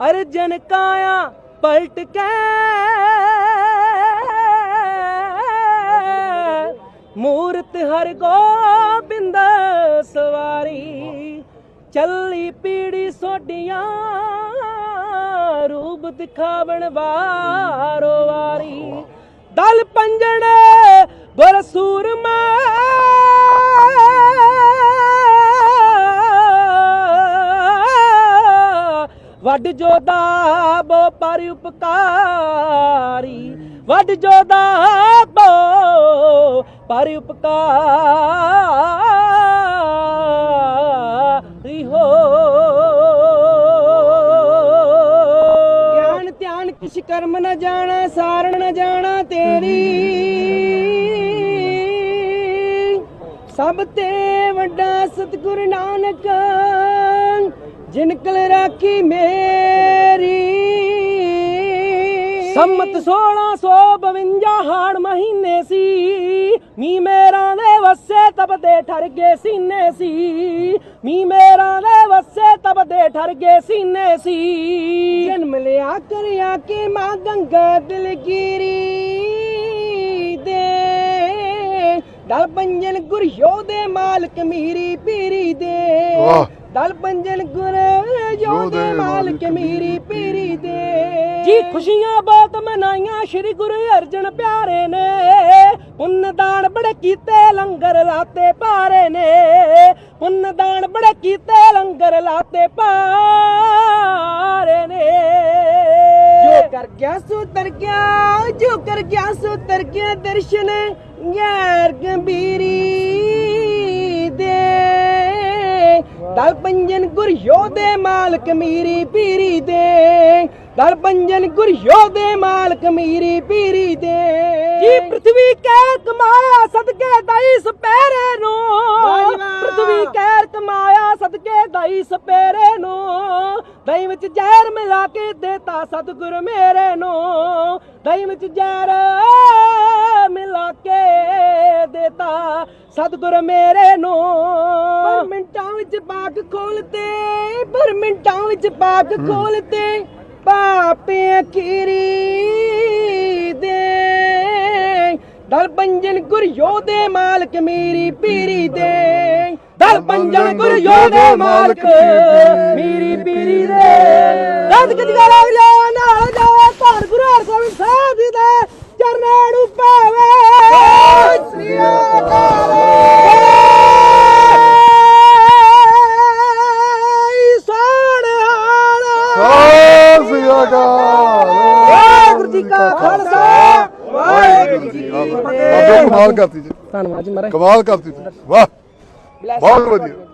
ਅਰਜਨ ਕਾਇਆ ਪਲਟ ਕੇ। ਮੂਰਤ ਹਰ ਗੋਬਿੰਦ ਸਵਾਰੀ, ਚੱਲੀ ਪੀੜੀ ਸੋਡੀਆਂ ਰੂਪ ਦਿਖਾਵਣ ਵਾਰੋ ਵਾਰੀ। ਦਲ ਪੰਜਣ ਗੁਰ ਸੂਰਮਾ ਵੱਡ ਜੋਦਾ ਬੋ ਪਰ ਉਪਕਾਰੀ, ਵੱਡ ਜੋਦਾ ਬੋ ਪਰ ਉਪਕਾਰੀ ਹੋ। ਗਿਆਨ ਧਿਆਨ ਕਿਛ ਕਰਮ ਨਾ ਜਾਣਾ, ਸਾਰਣ ਨਾ ਜਾਣਾ ਤੇਰੀ। ਸਭ ਤੇ ਵੱਡਾ ਸਤਿਗੁਰ ਨਾਨਕ, ਜਿਨ ਕਲ ਰਾਖੀ ਮੇਰੀ। ਸੰਮਤ 1652 ਹਾੜ ਮਹੀਨੇ ਸੀ ਮੀ ਮੇਰਾ ਦੇ ਵਸੇ ਤਬ ਦੇ ਠਰ ਗਏ ਸੀਨੇ ਸੀ। ਮੀ ਮੇਰਾ ਦੇ ਵਸੇ ਤਬ ਦੇ ਠਰ ਗਏ ਸੀਨੇ ਸੀ। ਜਨਮ ਲਿਆ ਕਰਿਆ ਕੇ ਮਾਂ ਗੰਗਾ ਦਿਲਗੀਰੀ ਦਲ ਪੰਜਨ ਗੁਰ ਦੇ ਮਾਲਕ ਮੀਰੀ ਪੀਰੀ ਦੇ। ਦਲ ਪੰਜਨ ਗੁਰ ਦੇ ਮਾਲਕ ਮੀਰੀ ਪੀਰੀ ਦੇ। ਜੀ ਖੁਸ਼ੀਆਂ ਬਹੁਤ ਮਨਾਈਆਂ ਸ਼੍ਰੀ ਗੁਰੂ ਅਰਜਨ ਪਿਆਰੇ ਨੇ। ਪੁੰਨ ਦਾਨ ਬੜੇ ਕੀਤੇ ਲੰਗਰ ਲਾਤੇ ਭਾਰੇ ਨੇ। ਪੁੰਨ ਦਾਨ ਬੜੇ ਕੀਤੇ ਲੰਗਰ ਲਾਤੇ ਭਾਰੇ ਨੇ। ਜੋ ਕਰ ਗਿਆ ਸੋ ਤਰ ਗਿਆ, ਜੋ ਕਰ ਗਿਆ ਸੋ ਤਰ ਗਿਆ, ਦਰਸ਼ਨ ਯਾਰ ਗੰਭੀਰੀ ਦਲ ਪੰਜਨ ਗੁਰ ਦੇ ਮਾਲਕ ਮੀਰੀ ਪੀਰੀ ਦੇ। ਦਲ ਪੰਜਨ ਗੁਰ ਦੇ ਮਾਲਕ ਮੀਰੀ ਪੀਰੀ ਦੇ। ਜੀ ਪ੍ਰithvi ਕਹਿ ਕਮਾਇਆ ਸਦਕੇ ਦਾਈ ਸਪੈਰੇ ਨੂੰ? ਦਾਈ ਸਪੈਰੇ ਨੂੰ ਦਹੀਂ ਵਿੱਚ ਜ਼ਹਿਰ ਮਿਲਾ ਕੇ ਦੇਤਾ ਸਤਿਗੁਰ ਮੇਰੇ ਨੂੰ ਦਹੀਂ ਵਿੱਚ ਜ਼ਹਿਰ ਮਿਲਾ ਕੇ ਦੇਤਾ ਸਤਿਗੁਰ ਮੇਰੇ ਨੂੰ। ਪਰ ਮਿੰਟਾਂ ਵਿੱਚ ਬਾਗ ਖੋਲਤੇ ਪਰ ਮਿੰਟਾਂ ਵਿੱਚ ਬਾਗ ਖੋਲਤੇ ਪਾਪੇ ਅਖੀਰੀ ਦੇ। ਦਲ ਪੰਜਨ ਗੁਰ ਦੇ ਮਾਲਕ ਮੇਰੀ ਪੀਰੀ ਦੇ। ਦਲ ਪੰਜਨ ਗੁਰ ਦੇ ਮਾਲਕ ਮੇਰੀ ਪੀਰੀ ਦੇ। ਰਦ ਕਦਗਾ ਲੱਗ ਜਾ ਨਾਲ ਜਾਵੇ ਧੰਨ ਗੁਰੂ ਹਰਗੋਬਿੰਦ ਸਾਹਿਬ ਜੀ ਦੇ ਚਰਨਾਂ ਨੂੰ ਪਾਵੇ ਸ੍ਰੀ ਅਕਾਲ। ਜੀ ਜੀ ਕਮਾਲ ਕਰਤੀ ਜੀ। ਧੰਨਵਾਦ ਜੀ ਮਹਾਰਾਜ। ਕਮਾਲ ਕਰਤੀ ਤੁਸੀਂ ਵਾਹ। ਬਹੁਤ ਵਧੀਆ